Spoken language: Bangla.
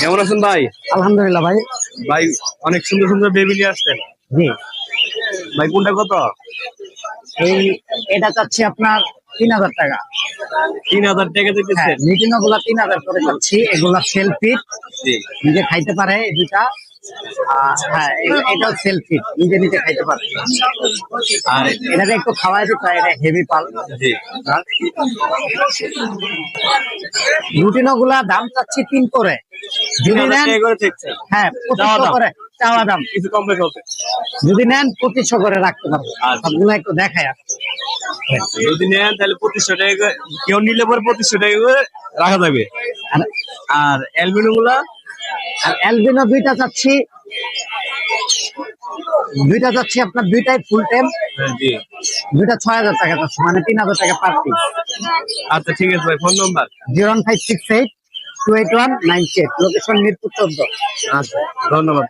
কেমন আছেন ভাই? আলহামদুলিল্লাহ ভাই। ভাই অনেক সুন্দর সুন্দর বেবি নিয়ে আসছেন। জি। ভাই কোনটা কত? এই এটা চাচ্ছি আপনার তিন হাজার টাকা। তিন হাজার টাকা হ্যাঁ দিতেছেন মিটিনো গুলা তিন হাজার করে চাচ্ছি। এগুলা সেলফি জি। নিজে খাইতে পারে দুটা আর হ্যাঁ এটাও সেলফি নিজে নিজে খাইতে পারে। আর এটাকে একটু খাওয়াই দিতে হয় এটা হেভি পাল। রুটিনো গুলা দাম চাচ্ছি তিন করে। যদি নেন হ্যাঁ পঁচিশশো। করে চাওয়া দাম। কিছু কম বেশি হবে। যদি নেন পঁচিশশো করে রাখতে পারব। আচ্ছা। সবগুলো একটু দেখায় যদি নেন তাহলে পঁচিশশো টাকা কেউ নিলে পরে পঁচিশশো টাকা করে রাখা যাবে। আর- অ্যালবিনো গুলা আর অ্যালবিনো দুইটা চাচ্ছি। দুইটা চাচ্ছি আপনার দুইটাই ফুল টাইম হ্যাঁ, দুইটা ছয় হাজার টাকা চাচ্ছি মানে তিন হাজার টাকা পার পিস আচ্ছা ঠিক আছে ভাই phone number zero one five six eight two eight one nine location Mirpur চোদ্দ আচ্ছা ধন্যবাদ।